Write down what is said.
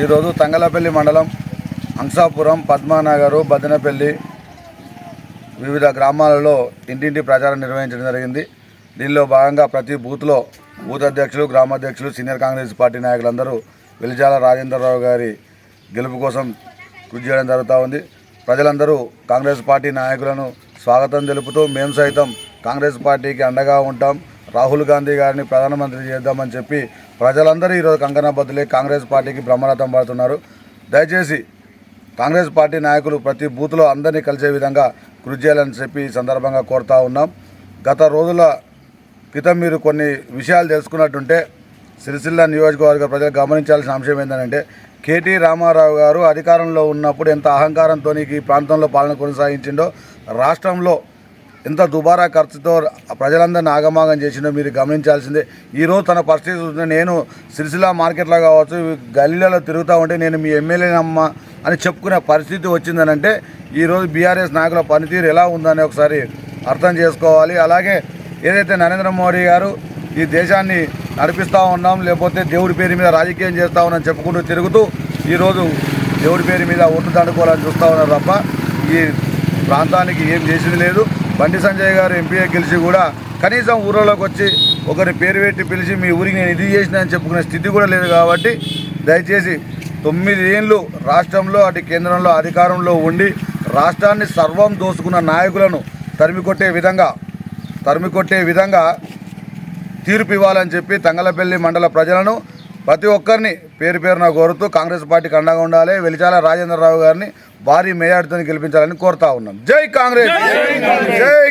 ఈరోజు తంగలపల్లి మండలం అంశాపురం పద్మానగరు బదినపల్లి వివిధ గ్రామాలలో ఇంటింటి ప్రచారం నిర్వహించడం జరిగింది. దీనిలో భాగంగా ప్రతి బూత్లో బూత్ అధ్యక్షులు గ్రామాధ్యక్షులు సీనియర్ కాంగ్రెస్ పార్టీ నాయకులందరూ వెలిజాల రాజేంద్రరావు గారి గెలుపు కోసం కృషి చేయడం జరుగుతూ ఉంది. ప్రజలందరూ కాంగ్రెస్ పార్టీ నాయకులను స్వాగతం తెలుపుతూ మేము సైతం కాంగ్రెస్ పార్టీకి అండగా ఉంటాం. రాహుల్ గాంధీ గారిని ప్రధానమంత్రి చేద్దామని చెప్పి ప్రజలందరూ ఈరోజు కంకణబద్దులే కాంగ్రెస్ పార్టీకి బ్రహ్మరథం పడుతున్నారు. దయచేసి కాంగ్రెస్ పార్టీ నాయకులు ప్రతి బూత్లో అందరినీ కలిసే విధంగా కృషి చేయాలని చెప్పి సందర్భంగా కోరుతా ఉన్నాం. గత రోజుల క్రితం మీరు కొన్ని విషయాలు తెలుసుకున్నట్టుంటే సిరిసిల్ల నియోజకవర్గ ప్రజలు గమనించాల్సిన అంశం ఏంటంటే కేటీ రామారావు గారు అధికారంలో ఉన్నప్పుడు ఎంత అహంకారంతో ఈ ప్రాంతంలో పాలన కొనసాగించిండో రాష్ట్రంలో ఎంత దుబారా ఖర్చుతో ప్రజలందరినీ ఆగమాగం చేసిండో మీరు గమనించాల్సిందే. ఈరోజు తన పరిస్థితి చూస్తే నేను సిరిసిల్ల మార్కెట్లో కావచ్చు గల్లీలలో తిరుగుతూ ఉంటే నేను మీ ఎమ్మెల్యేనమ్మ అని చెప్పుకునే పరిస్థితి వచ్చిందనంటే ఈరోజు బీఆర్ఎస్ నాయకుల పనితీరు ఎలా ఉందని ఒకసారి అర్థం చేసుకోవాలి. అలాగే ఏదైతే నరేంద్ర మోడీ గారు ఈ దేశాన్ని నడిపిస్తూ ఉన్నాం లేకపోతే దేవుడి పేరు మీద రాజకీయం చేస్తూ ఉన్నాం చెప్పుకుంటూ తిరుగుతూ ఈరోజు దేవుడి పేరు మీద ఒట్టు దండుకోవాలని చూస్తూ ఉన్నారు తప్ప ఈ ప్రాంతానికి ఏం చేసింది లేదు. బండి సంజయ్ గారు ఎంపీఏ గెలిచి కూడా కనీసం ఊరిలోకి వచ్చి ఒకరి పేరు పెట్టి పిలిచి మీ ఊరికి నేను ఇది చేసిన అని చెప్పుకునే స్థితి కూడా లేదు కాబట్టి దయచేసి తొమ్మిది ఏళ్ళు రాష్ట్రంలో అటు కేంద్రంలో అధికారంలో ఉండి రాష్ట్రాన్ని సర్వం దోసుకున్న నాయకులను తరిమి కొట్టే విధంగా తరిమికొట్టే విధంగా తీర్పు ఇవ్వాలని చెప్పి తంగలపల్లి మండల ప్రజలను ప్రతి ఒక్కరిని పేరు పేరున కోరుతూ కాంగ్రెస్ పార్టీకి అండగా ఉండాలి. వెలిచాల రాజేంద్రరావు గారిని భారీ మేయాడితో గెలిపించాలని కోరుతా ఉన్నాం. జై కాంగ్రెస్! జై